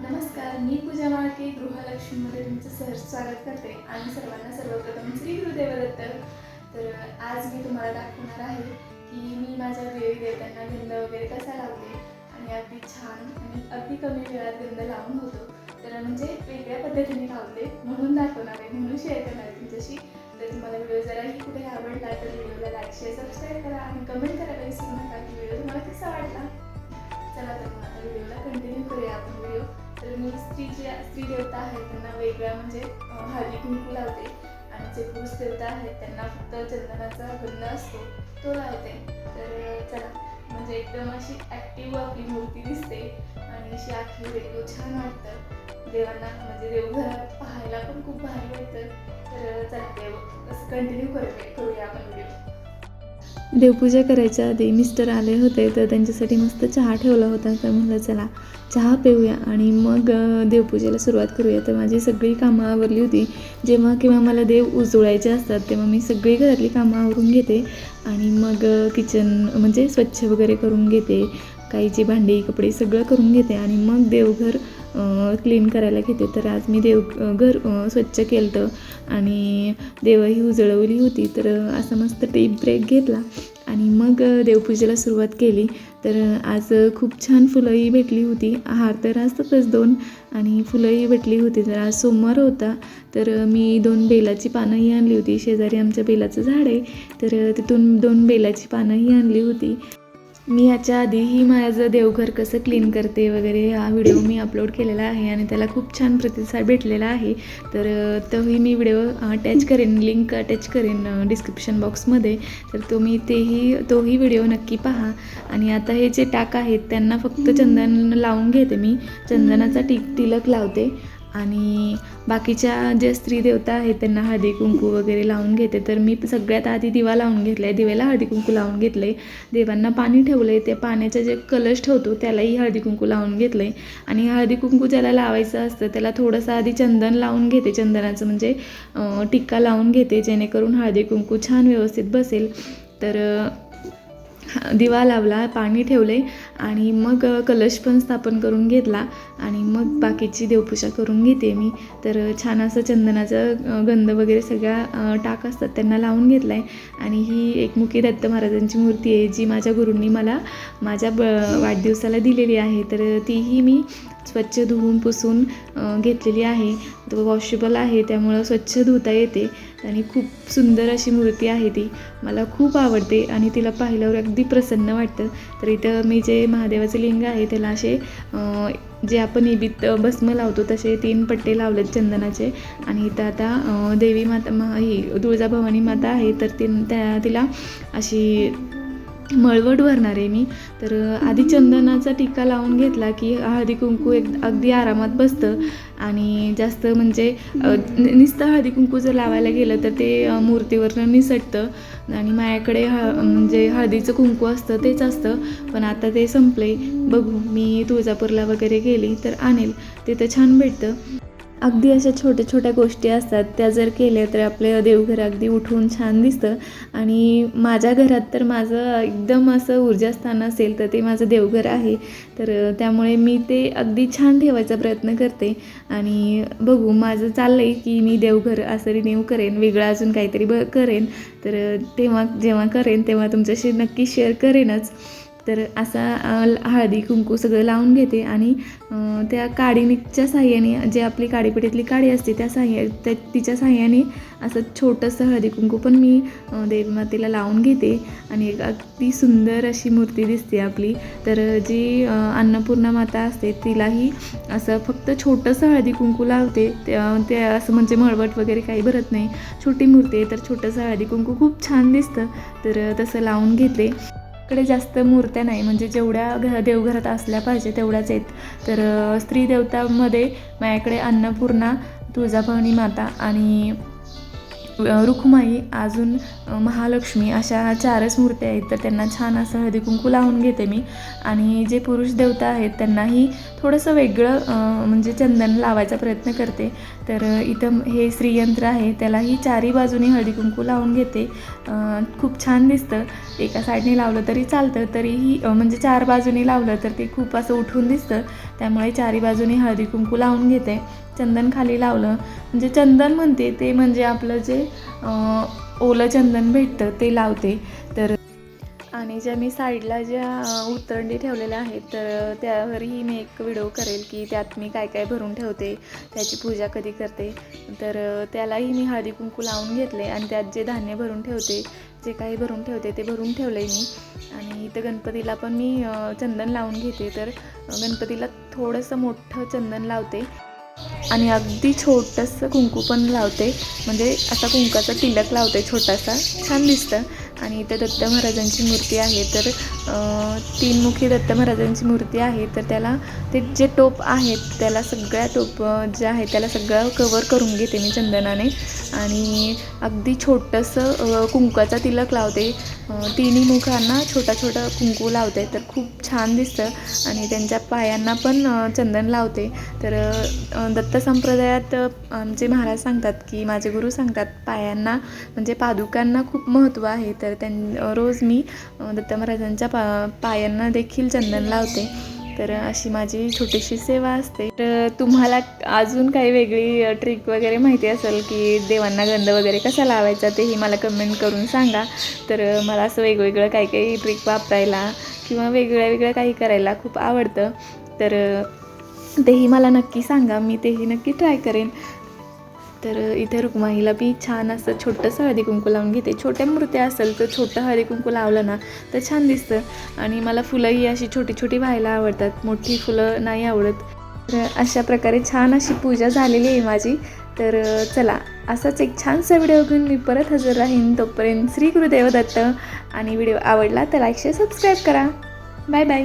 नमस्कार मी पूजा माळके गृहलक्ष्मीमध्ये तुमचं सहर्ष स्वागत करते. आणि सर्वांना सर्वप्रथम श्री गुरुदेवदत्त. तर आज मी तुम्हाला दाखवणार आहे की मी माझ्या देवी देवतांना गंध वगैरे कसा लावते आणि अगदी छान आणि अगदी कमी वेळात गंध लावून होतो. तर म्हणजे वेगळ्या पद्धतीने लावते म्हणून दाखवणार आहे म्हणून शेअर करणार आहे तुमच्याशी. तर तुम्हाला व्हिडिओ जराही कुठे आवडला तर व्हिडिओला लाईक शेअर सबस्क्राईब करा आणि कमेंट करायला विसरू नका की व्हिडिओ तुम्हाला कसा वाटला. चला तर मग आता व्हिडिओला कंटिन्यू करूया आपण व्हिडिओ तर मी स्त्रीच्या स्त्री देवता आहेत त्यांना वेगळा म्हणजे हळदी कुंकू लावते. आणि जे पुरुष देवता आहेत त्यांना फक्त चंदनाचा गंध असतो तो लावते. तर चला म्हणजे एकदम अशी ॲक्टिव्ह आपली मूर्ती दिसते. आणि अशी आखी वेगळं छान वाटतं. देवांना म्हणजे देवघरात पाहायला पण खूप भारी वाटतं. तर चला देव असं कंटिन्यू करते करूया आपण व्हिडिओ देवपूजा करायच्या आधी मिस्टर आले होते तर त्यांच्यासाठी मस्त चहा ठेवला होता. तर म्हणलं चला चहा पिऊया आणि मग देवपूजेला सुरुवात करूया. तर माझी सगळी कामं आवरली होती. जेव्हा किंवा मला देव उजळायचे असतात तेव्हा मी सगळी घरातली कामं आवरून घेते आणि मग किचन म्हणजे स्वच्छ वगैरे करून घेते. काहीची भांडी कपडे सगळं करून घेते आणि मग देवघर क्लीन करायला घेते. तर आज मी देव घर स्वच्छ केलं होतं आणि देवही उजळवली होती. तर असा मस्त टेप ब्रेक घेतला आणि मग देवपूजेला सुरुवात केली. तर आज खूप छान फुलंही भेटली होती. हार तर असतातच दोन आणि फुलंही भेटली होती. तर आज सोमवार होता. तर मी दोन बेलाची पानंही आणली होती. शेजारी आमच्या बेलाचं झाड आहे. तर तिथून दोन बेलाची पानंही आणली होती. मी याच्या आधीही माझं देवघर कसं क्लीन करते वगैरे हा व्हिडिओ मी अपलोड केलेला आहे आणि त्याला खूप छान प्रतिसाद भेटलेला आहे. तर तोही मी व्हिडिओ अटॅच करेन लिंक अटॅच करेन डिस्क्रिप्शन बॉक्समध्ये तर तुम्ही तेही तोही व्हिडिओ नक्की पहा. आणि आता हे जे टाक आहेत त्यांना फक्त चंदन लावून घेते मी. चंदनाचा टिक तिलक लावते. आणि बाकीच्या जे स्त्री देवता आहेत त्यांना हळदी कुंकू वगैरे लावून घेते. तर मी सगळ्यात आधी दिवा लावून घेतला आहे दिव्याला हळदी कुंकू लावून घेतलं आहे देवांना पाणी ठेवलं आहे त्या पाण्याचा जे कलश ठेवतो त्यालाही हळदी कुंकू लावून घेतलं आहे आणि हळदी कुंकू ज्याला लावायचं असतं त्याला थोडंसं आधी चंदन लावून घेते. चंदनाचं म्हणजे टिक्का लावून घेते जेणेकरून हळदी कुंकू छान व्यवस्थित बसेल. तर दिवा लावला पाणी ठेवले आणि मग कलश पण स्थापन करून घेतला आणि मग बाकीची देवपूजा करून घेते मी. तर छान असं चंदनाचं गंध वगैरे सगळ्या टाक असतात त्यांना लावून घेतला आहे आणि ही एकमुखी दत्त महाराजांची मूर्ती आहे जी माझ्या गुरूंनी मला माझ्या ब वाढदिवसाला दिलेली आहे. तर तीही मी स्वच्छ धुवून पुसून घेतलेली आहे. वॉशेबल आहे त्यामुळं स्वच्छ धुता येते आणि खूप सुंदर अशी मूर्ती आहे ती. मला खूप आवडते आणि तिला पाहिल्यावर अगदी प्रसन्न वाटतं. तर इथं मी जे महादेवाचे लिंग आहे त्याला असे जे आपण इबीत भस्म लावतो तसे तीन पट्टे लावलेत चंदनाचे. आणि इथं आता देवी माता मा ही तुळजाभवानी माता आहे तर ती त्या तिला अशी मळवट भरणार आहे मी. तर आधी चंदनाचा टिक्का लावून घेतला की हळदी कुंकू एक अगदी आरामात बसतं. आणि जास्त म्हणजे नुसतं हळदी कुंकू जर लावायला गेलं तर ते मूर्तीवरनं निसटतं. आणि माझ्याकडे ह म्हणजे हळदीचं कुंकू असतं तेच असतं. पण आता ते संपले बघू मी तुळजापूरला वगैरे गेली तर आणेल. तिथं छान भेटतं. अगदी अशा छोट्या छोट्या गोष्टी असतात त्या जर केल्या तर आपलं देवघर अगदी उठून छान दिसतं. आणि माझ्या घरात तर माझं एकदम असं ऊर्जास्थान असेल तर ते माझं देवघर आहे. तर त्यामुळे मी ते अगदी छान ठेवायचा प्रयत्न करते. आणि बघू माझं चाललं आहे की मी देवघर असं रिन्यू करेन वेगळं अजून काहीतरी ब करेन. तर तेव्हा जेव्हा करेन तेव्हा तुमच्याशी नक्की शेअर करेनच. तर असा हळदी कुंकू सगळं लावून घेते आणि त्या काडीच्या साह्याने जे आपली काडीपेटीतली काडी असते त्या साह्या त्या तिच्या साह्याने असं छोटंसं हळदी कुंकू पण मी देवमातेला देवीमातेला लावून घेते आणि एक अगदी सुंदर अशी मूर्ती दिसते आपली. तर जी अन्नपूर्णा माता असते तिलाही असं फक्त छोटंसं हळदी कुंकू लावते. ते ते असं म्हणजे मळवट वगैरे काही भरत नाही. छोटी मूर्ती आहे तर छोटंसं हळदी कुंकू खूप छान दिसतं. तर तसं लावून घेते. कडे जास्त मूर्त्या नाही. म्हणजे जेवढ्या घ देवघरात असल्या पाहिजे तेवढ्याच आहेत. तर स्त्री देवतामध्ये माझ्याकडे अन्नपूर्णा तुळजाभवानी माता आणि रुखमाई अजून महालक्ष्मी अशा चारच मूर्त्या आहेत. तर त्यांना छान असं हळदी कुंकू लावून घेते मी. आणि जे पुरुष देवता आहेत त्यांनाही थोडंसं वेगळं म्हणजे चंदन लावायचा प्रयत्न करते. तर इथं हे श्रीयंत्र आहे त्यालाही चारी बाजूनी हळदी कुंकू लावून घेते. खूप छान दिसतं. एका साईडने लावलं तरी चालतं तरीही म्हणजे चार बाजूनी लावलं तर ते खूप असं उठून दिसतं. त्यामुळे चारी बाजूनी हळदी कुंकू लावून घेते. चंदन खाली लावलं. म्हणजे चंदन म्हणते ते म्हणजे आपलं जे ओलं चंदन भेटतं ते लावते. तर आणि ज्या मी साईडला ज्या उतरंडी ठेवलेल्या आहेत तर त्यावरही मी एक व्हिडिओ करेल की त्यात मी काय काय भरून ठेवते त्याची पूजा कधी करते. तर त्यालाही मी हळदी कुंकू लावून घेतले आणि त्यात जे धान्य भरून ठेवते जे काही भरून ठेवते ते भरून ठेवलं आहे मी. आणि इथं गणपतीला पण मी चंदन लावून घेते. तर गणपतीला थोडंसं मोठं चंदन लावते. आणि अगदी छोटंसं कुंकू पण लावते. म्हणजे असा कुंकाचा तिलक लावते छोटासा. छान दिसतं. आणि इथं दत्त महाराजांची मूर्ती आहे. तर तीनमुखी दत्त महाराजांची मूर्ती आहे तर त्याला ते जे टोप आहेत त्याला सगळ्या टोप जे आहे त्याला सगळं कवर करून घेते मी चंदनाने. आणि अगदी छोटंसं कुंकूचा कुंकाचा तिलक लावते. तिन्ही मुखांना छोटा छोटा कुंकू लावते तर खूप छान दिसतं. आणि त्यांच्या पायांना पण चंदन लावते. तर दत्त संप्रदायात आमचे महाराज सांगतात की माझे गुरु सांगतात पायांना म्हणजे पादुकांना खूप महत्त्व आहे. तर त्यां रोज मी दत्त महाराजांच्या पा पायांना देखील चंदन लावते. तर अशी माझी छोटीशी सेवा असते. तर तुम्हाला अजून काही वेगळी ट्रिक वगैरे माहिती असेल की देवांना गंध वगैरे कसा लावायचा तेही मला कमेंट करून सांगा. तर मला असं वेगवेगळं काही काही ट्रिक वापरायला किंवा वेगळ्या वेगळ्या काही करायला खूप आवडतं. तर तेही मला नक्की सांगा. मी तेही नक्की ट्राय करेन. तर इथे रुक्माईला बी छान असं छोटंसं हळदी कुंकू लावून घेते. छोट्या मूर्त्या असेल तर छोटं हळदी कुंकू लावलं ना तर छान दिसतं. आणि मला फुलंही अशी छोटी छोटी व्हायला आवडतात. मोठी फुलं नाही आवडत. तर अशा प्रकारे छान अशी पूजा झालेली आहे माझी. तर चला असाच एक छानसा व्हिडिओ घेऊन मी परत हजर राहीन. तोपर्यंत श्री गुरुदेव दत्त. आणि व्हिडिओ आवडला तर लाईक शेअर सबस्क्राईब करा. Bye bye